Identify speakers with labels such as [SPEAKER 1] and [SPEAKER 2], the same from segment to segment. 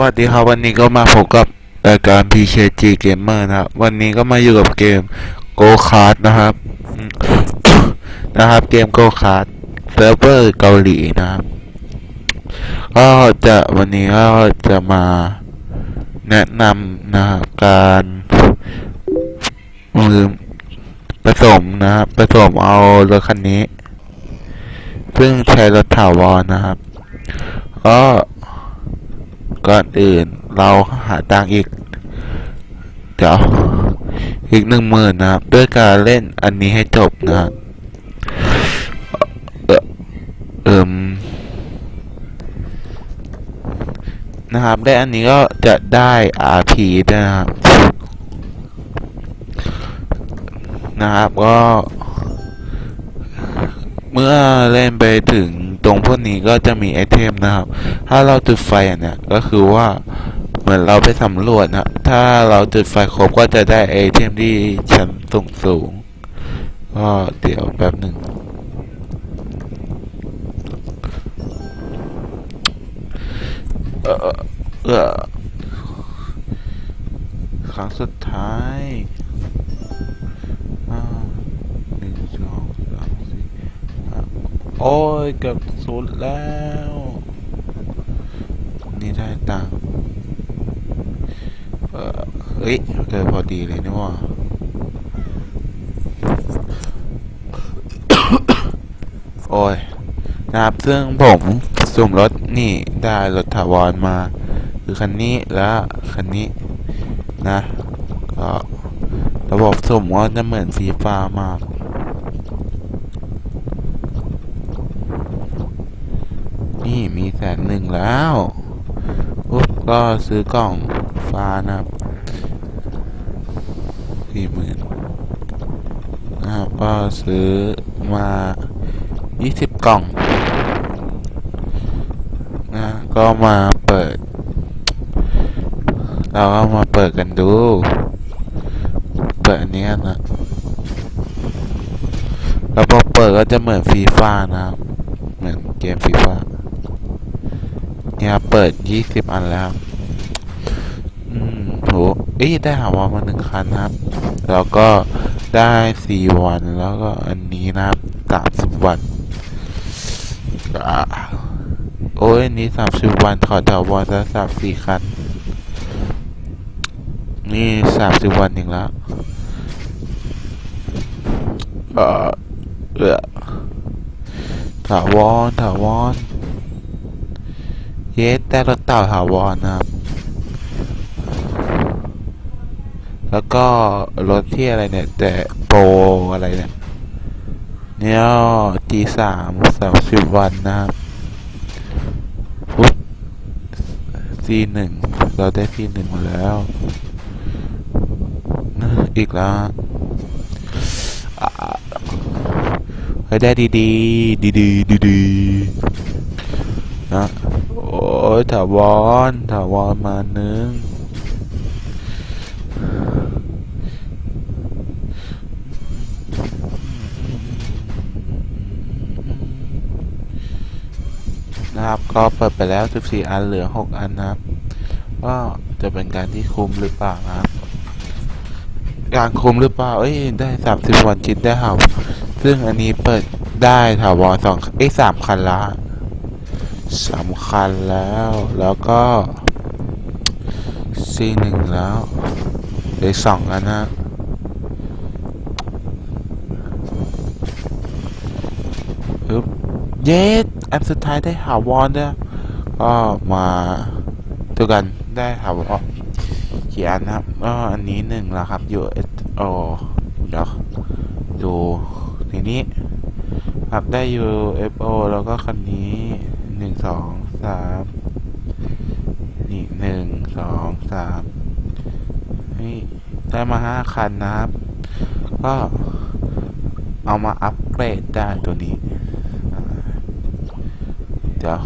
[SPEAKER 1] วัสดีครับวันนี้ก็มาพบกับรายการ PKG Gamer นะครับ วันนี้ก็มาอยู่กับเกม Go Kart นะครับ นะครับเกม Go Kart เซิร์ฟเวอร์เกาหลีนะครับ ก็จะวันนี้ก็จะมาแนะนำนะครับการมือผสมนะครับผสมเอารถคันนี้ ซึ่งใช้รถถาวรนะครับก็ ก่อนอื่นเราหาตังอีก เดี๋ยว อีกหนึ่งหมื่นนะครับ ด้วยการเล่นอันนี้ให้จบนะครับเออเอิมนะครับได้อันนี้ก็จะได้ RP ด้วยนะครับ นะครับก็ เมื่อเล่นไปถึงตรงพวกนี้ก็จะมีไอเทมนะครับ ถ้าเราจุดไฟเนี่ยก็คือว่าเหมือนเราไปสำรวจนะ ถ้าเราจุดไฟครบก็จะได้ไอเทมที่ชั้นสูงสูงก็เดี๋ยวแป๊บหนึ่งเออเออครั้งสุดท้ายอ่าหนึ่งสอง โอ้ย เกือบสุดแล้ว นี่ได้ตังเออเฮ้ยเกิดพอดีเลยนี่หว่าโอ้ยนะครับซึ่งผมสุ่มรถนี่ได้รถถาวรมา คือคันนี้และคันนี้นะก็ระบบสุ่มก็จะเหมือนฟีฟ้ามาก นี่มีแสนหนึ่งแล้วปุ๊บก็ซื้อกล่องฟ้านะครับสี่หมื่นนะครับก็ซื้อมายี่สิบกล่องนะก็มาเปิด เราก็มาเปิดกันดู เปิดอันนี้กันนะแล้วพอเปิดก็จะเหมือนฟีฟ่านะครับ เหมือนเกมฟีฟ่า เนี่ยเปิดยี่สิบอันแล้ว อืมโหเอ้ยได้หาวามาหนึ่งคันครับ แล้วก็ได้สี่วันแล้วก็อันนี้นะครับสามสิบวันอโอ้ยอันนี้สามสิบวันขอถาวรสักสามสี่คัน นี่สามสิบวันอีกแล้วเออเออถาวรถาวร เยสแต่รถเต่าถาวรนะครับ แล้วก็รถที่อะไรเนี่ย แต่โปรอะไรเนี่ยเนี่ยจีสามสามสิบวันนะครับปุ๊บซีหนึ่งเราได้ซีหนึ่งมาแล้ว อีกแล้วให้ได้ดีดีดีดีดีนะโอ้ ยถาวรถาวรมาหนึ่งนะครับก็เปิดไปแล้ว 14 อันเหลือ 6 อันนะครับ ก็จะเป็นการที่คุมหรือเปล่านะครับ การคุมหรือเปล่า เอ้ย ได้ 30 วันจิตได้เห่าซึ่งอันนี้เปิดได้ถาวรสองเอ้ยสามคันละ สำคัญแล้วแล้วก็ซีหนึ่งแล้วเหลือสองอันนะปึ๊บเยสอันสุดท้ายได้หาวอนด้วยก็มาดูกันได้หาวอนกี่อันนะครับก็อันนี้หนึ่งแล้วครับอยู่โอเดี๋ยวดูทีนี้ ครับได้ UFO แล้วก็คันนี้ หนึ่งสองสามนี่หนึ่งสองสามนี่ได้มาห้าคันนะครับ ก็เอามาอัปเกรดได้ตัวนี้ เดี๋ยว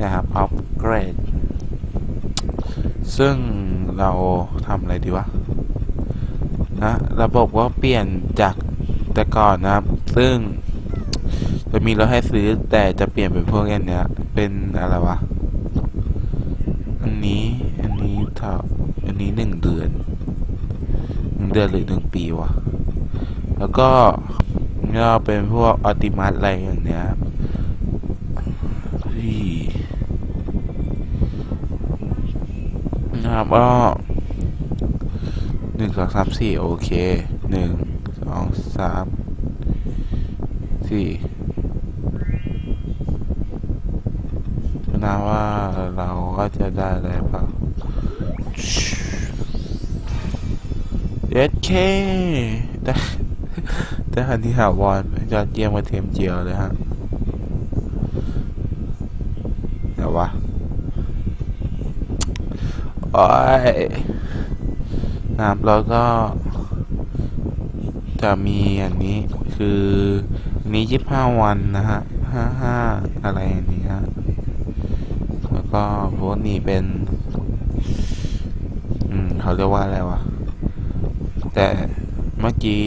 [SPEAKER 1] นะครับอัปเกรด ซึ่งเราทำอะไรดีวะนะระบบก็เปลี่ยนจากแต่ก่อนนะครับ ซึ่ง จะมีรถให้ซื้อแต่จะเปลี่ยนเป็นพวกอันเนี้ย เป็นอะไรวะ อันนี้ อันนี้ถ้าอันนี้หนึ่งเดือนหนึ่งเดือนหรือหนึ่งปีวะ แล้วก็ก็เป็นพวกออติมัสอะไรอย่างเนี้ยที่นะครับก็หนึ่งสองสามสี่โอเคหนึ่งสองสามสี่ นะว่าเราก็จะได้อะไรบ้างเอสเคได้ได้ฮันที่หาวอนยอดเยี่ยมกว่าเทมเจียวเลยฮะเดี๋ยววะโอ้ยนะแล้วก็ จะมีอันนี้คือนี้ยี่ห้าวันนะฮะห้าห้าอะไรอย่างนี้ฮะ แล้วก็พวกนี้เป็น อืม เขาเรียกว่าอะไรวะ แต่เมื่อกี้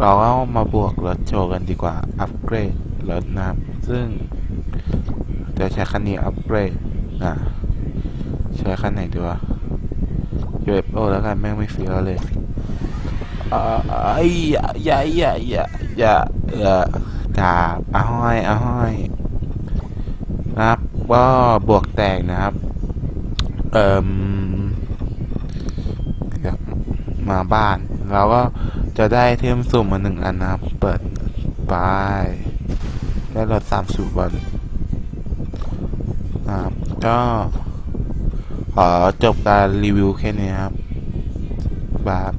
[SPEAKER 1] เราเอามาบวกรถโชว์กันดีกว่า อัปเกรดรถนะครับ ซึ่งจะใช้คันนี้อัปเกรดนะใช้คันไหนดีวะ UFO แล้วกันแม่งไม่เฟี้ยวเลยอ้ยอย่าอย่าอย่าอย่าอย่าเออกาบอาห้อยอาห้อย นะครับก็บวกแตกนะครับ เอ่มมาบ้านเราก็จะได้เทมสุ่มมาหนึ่งอันนะครับ เปิดไปได้รถสามสูบอลนะครับก็ขอจบการรีวิวแค่นี้ครับบาป